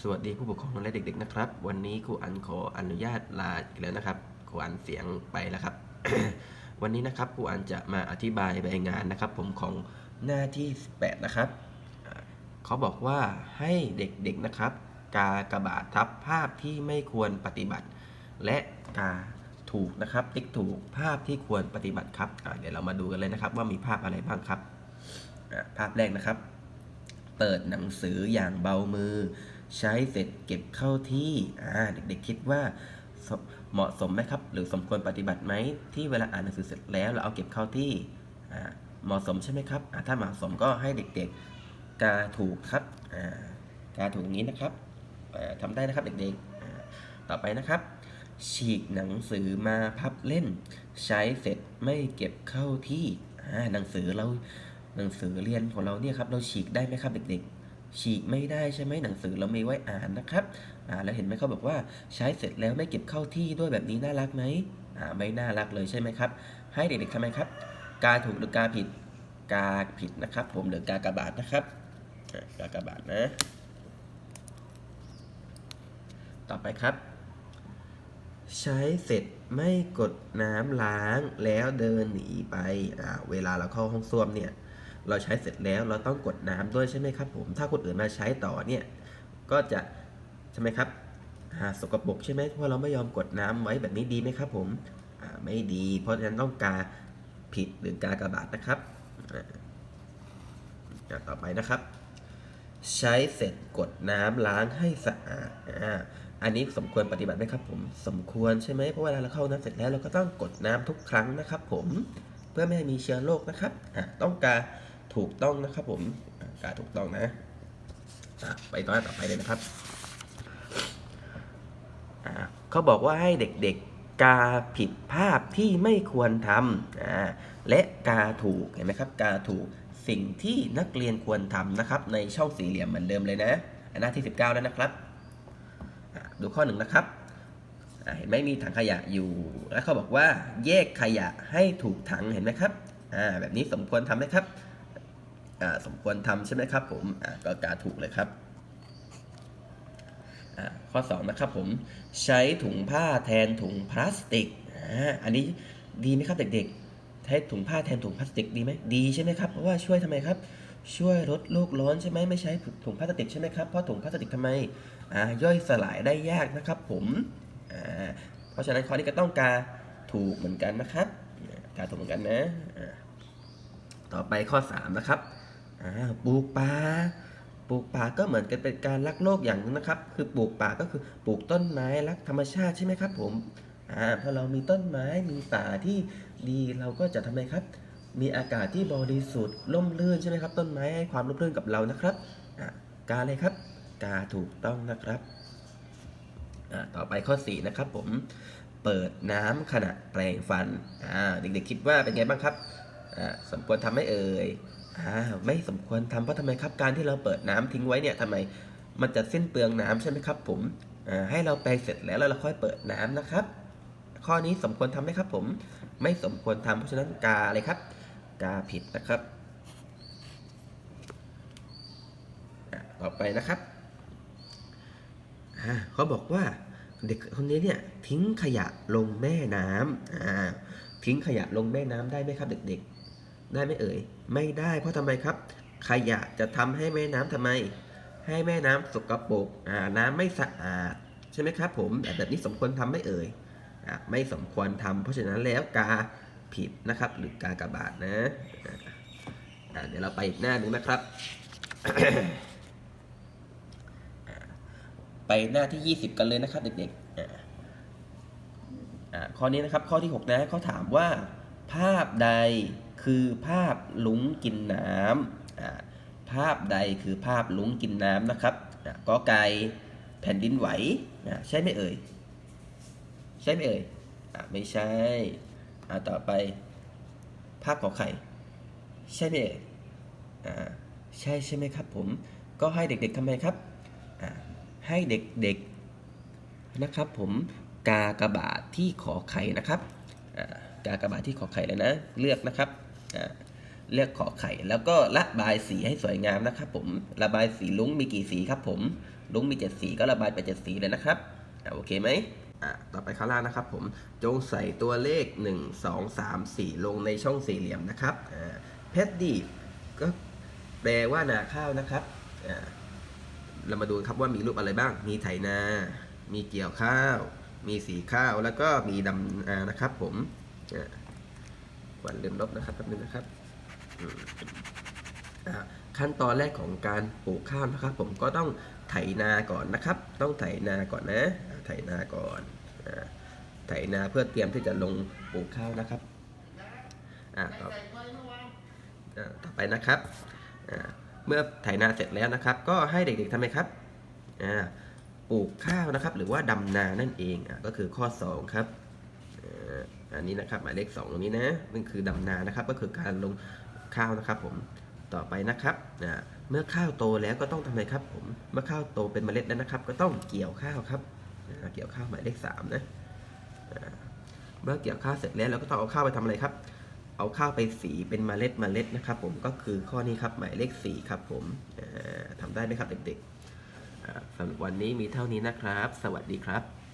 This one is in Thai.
สวัสดีผู้ปกครองและเด็กๆนะครับ วันนี้ครูอันขออนุญาตลาอีกแล้วนะครับครูอันเสียงไปแล้วครับ วันนี้นะครับครูอันจะมาอธิบายใบงานนะครับ ผมของหน้าที่ 18 นะครับเขาบอกว่าให้เด็กๆนะครับ กากระบาดทับภาพที่ไม่ควรปฏิบัติ และกาถูกนะครับ ติ๊กถูกภาพที่ควรปฏิบัติครับเดี๋ยวเรามาดูกันเลยนะครับ ว่ามีภาพอะไรบ้างครับภาพแรกนะครับ เปิดหนังสืออย่างเบามือ ใช้เสร็จเก็บเข้าที่อ่าเด็กๆคิดว่าเหมาะสมไหมครับ หรือสมควรปฏิบัติไหมที่เวลาอ่านหนังสือเสร็จแล้วเราเอาเก็บเข้าที่อ่าเหมาะสมใช่ไหมครับอ่าถ้าเหมาะสมก็ให้เด็กๆกาถูกครับอ่ากาถูกอย่างนี้นะครับอ่าทำได้นะครับเด็กๆต่อไปนะครับ ฉีกหนังสือมาพับเล่น ใช้เสร็จไม่เก็บเข้าที่อ่าหนังสือเราหนังสือเรียนของเราเนี่ยครับเราฉีกได้ไหมครับเด็กๆ ฉีกไม่ได้ใช่ไหมหนังสือเราไมีไว้อ่านนะครับอ่าแล้วเห็นไหมเขาบอกว่าใช้เสร็จแล้วไม่เก็บเข้าที่ด้วยแบบนี้น่ารักไหมอ่าไม่น่ารักเลยใช่ไหมครับ ให้เด็กๆทำไมครับกาถูกหรือกาผิดกาผิดนะครับ ผมหรือกากระบาดนะครับอ่ากากระบาดนะ ต่อไปครับ ใช้เสร็จไม่กดน้ำล้างแล้วเดินหนีไปอ่าเวลาเราเข้าห้องส้วมเนี่ย เราใช้เสร็จแล้วเราต้องกดน้ำด้วยใช่ไหมครับผม ถ้าคนอื่นมาใช้ต่อเนี่ย ก็จะใช่ไหมครับอ่าสกปรกใช่ไหมเพราะเราไม่ยอมกดน้ำไว้แบบนี้ดีไหมครับผมไม่ดี เพราะฉะนั้นต้องกาผิดหรือกากระบาดนะครับอ่าอ่าต่อไปนะครับ ใช้เสร็จกดน้ำล้างให้สะอาดอันนี้สมควรปฏิบัติไหมครับ ผมสมควรใช่ไหมเพราะเวลาเราเข้าน้ำเสร็จแล้วเราก็ต้องกดน้ำทุกครั้งนะครับ ผมเพื่อไม่ให้มีเชื้อโรคนะครับต้องการ ถูกต้องนะครับผมกาถูกต้องนะไปต่อต่อไปเลยนะครับเขาบอกว่าให้เด็กๆกาผิดภาพที่ไม่ควรทำและกาถูกเห็นไหมครับกาถูกสิ่งที่นักเรียนควรทำนะครับ ในช่องสี่เหลี่ยมเหมือนเดิมเลยนะอันหน้าที่ 19 แล้วนะครับดูข้อหนึ่งนะครับเห็นไหมมีถังขยะอยู่ แล้วเขาบอกว่าแยกขยะให้ถูกถังเห็นไหมครับแบบนี้สมควรทำไหมครับ สมควรทำใช่ไหมครับผมก็กาถูกเลยครับข้อ2นะครับผมใช้ถุงผ้าแทนถุงพลาสติกอ,อันนี้ดีไหมครับเด็กๆใช้ถุงผ้าแทนถุงพลาสติกดีไหมดีใช่ไหมครับเพราะว่าช่วยทำไมครับ ช่วยลดโลกร้อนใช่ไหมไม่ใช้ถุงพลาสติกใช่ไหมครับเพราะถุงพลาสติกทำไมย่อยสลายได้ยากนะครับผมเพราะฉะนั้นข้อนี้ก็ต้องการถูกเหมือนกันนะครับการถูกเหมือนกันนะต่อไปข้อ3นะครับ ปลูกป่าปลูกป่าก็เหมือนกันเป็นการรักโลกอย่างหนึงนะครับ คือปลูกป่าก็คือปลูกต้นไม้รักธรรมชาติใช่ไหมครับ ผมอ่าพอเรามีต้นไม้มีป่าที่ดีเราก็จะทำไมครับ มีอากาศที่บริสุทธิ์ร่มรื่นใช่ไหมครับ ต้นไม้ให้ความร่มรื่นกับเรานะครับอ่ากาเลยครับ กาถูกต้องนะครับอ่าต่อไปข้อ 4 นะครับผมเปิดน้ำขณะแปรงฟันอ่าเด็กๆคิดว่าเป็นไงบ้างครับอ่าสมควรทำไหมเอ่ย อ่าไม่สมควรทำเพราะทำไมครับการที่เราเปิดน้ำทิ้งไว้เนี่ยทำไมมันจะสิ้นเปลืองน้ำใช่ไหมครับผมอ่าให้เราแปรงเสร็จแล้วเราค่อยเปิดน้ำนะครับ ข้อนี้สมควรทำไหมครับผม ไม่สมควรทำเพราะฉะนั้นกาเลยครับ กาผิดนะครับต่อไปนะครับเขาบอกว่าเด็กคนนี้เนี่ยทิ้งขยะลงแม่น้ำทิ้งขยะลงแม่น้ำได้ไหมครับเด็กๆ ได้ไหมเอ่ย ไม่ได้เพราะทำไมครับ ขยะจะทำให้แม่น้ำทำไม ให้แม่น้ำสกปรกอ่าน้ำไม่สะอาด ใช่ไหมครับ ผมแบบนี้สมควรทำไม่เอ่ยอ่าไม่สมควรทำเพราะฉะนั้นแล้วกาผิดนะครับ หรือกากบาทนะอ่าเดี๋ยวเราไปอีกหน้าหนึ่งนะครับ ไปหน้าที่ 20 กันเลยนะครับ เด็กๆอ่าอ่าข้อนี้นะครับข้อที่ 6 นะเขาถามว่าภาพใด คือภาพลุงกินน้ำภาพใดคือภาพลุงกินน้ำนะครับกอไก่แผ่นดินไหวใช่ไหมเอ่ย ใช่ไหมเอ่ยอไม่ใช่ต่อไป ภาพขอไข่ ใช่ไหมเอ่ยอใช่ใช่ไหมครับผม ก็ให้เด็กๆทำไมครับให้เด็กๆนะครับผมกากระบาดที่ขอไข่นะครับกากระบาดที่ขอไข่เลยนะ เลือกนะครับ เลือกขอไข่ แล้วก็ระบายสีให้สวยงามนะครับผมระบายสีลุ้งมีกี่สีครับผมลุ้งมีเจ็ดสีก็ระบายไปเจ็ดสีเลยนะครับอโอเคไหมอะต่อไปข้างล่างนะครับผมจงใส่ตัวเลข 1 2 3 4 ลงในช่องสี่เหลี่ยมนะครับเพชรดีก็แปลว่านาข้าวนะครับเรามาดูครับว่ามีรูปอะไรบ้าง มีไถนา มีเกี่ยวข้าว มีสีข้าวแล้วก็มีดำนานะครับผมอ่า วันเริ่มลบนะครับแป๊บนึงนะครับขั้นตอนแรกของการปลูกข้าวนะครับ ผมก็ต้องไถนาก่อนนะครับ ต้องไถนาก่อนนะไถนาก่อนไถนาเพื่อเตรียมที่จะลงปลูกข้าวนะครับต่อต่อไปนะครับเมื่อไถนาเสร็จแล้วนะครับ ก็ให้เด็กๆทำไมครับปลูกข้าวนะครับ หรือว่าดำนานั่นเองอก็คือข้อ 2 ครับ อันนี้นะครับหมายเลข2ตรงนี้นะนั่นคือดำนานะครับก็คือการลงข้าวนะครับผมต่อไปนะครับเมื่อข้าวโตแล้วก็ต้องทำอะไรครับผมเมื่อข้าวโตเป็นเมล็ดแล้วนะครับ ก็ต้องเกี่ยวข้าวครับเกี่ยวข้าวหมายเลขสามนะเมื่อเกี่ยวข้าวเสร็จแล้วเราก็ต้องเอาข้าวไปทำอะไรครับ เอาข้าวไปสีเป็นเมล็ดเมล็ดนะครับ ผมก็คือข้อนี้ครับหมายเลขสี่ครับผมอ่าทำได้ไหมครับเด็กๆสำหรับวันนี้มีเท่านี้นะครับ สวัสดีครับ